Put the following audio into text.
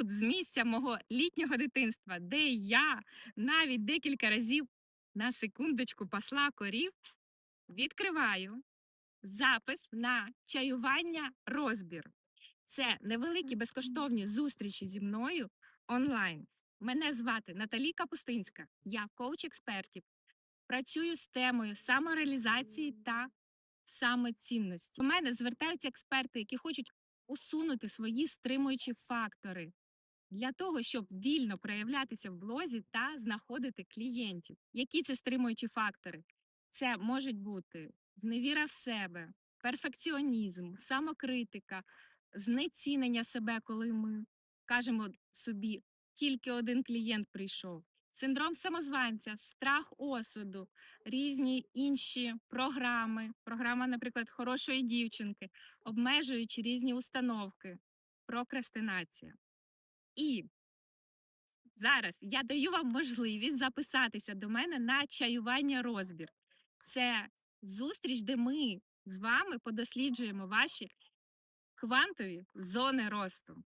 тут, з місця мого літнього дитинства, де я навіть декілька разів на секундочку пасла корів, відкриваю запис на чаювання розбір. Це невеликі безкоштовні зустрічі зі мною онлайн. Мене звати Наталі Капустинська, я коуч експертів. Працюю з темою самореалізації та самоцінності. До мене звертаються експерти, які хочуть усунути свої стримуючі фактори для того, щоб вільно проявлятися в блозі та знаходити клієнтів. Які це стримуючі фактори? Це можуть бути зневіра в себе, перфекціонізм, самокритика, знецінення себе, коли ми кажемо собі, тільки один клієнт прийшов. Синдром самозванця, страх осуду, різні інші програми, програма, наприклад, хорошої дівчинки, обмежуючи різні установки, прокрастинація. І зараз я даю вам можливість записатися до мене на чаювання розбір. Це зустріч, де ми з вами подосліджуємо ваші квантові зони росту.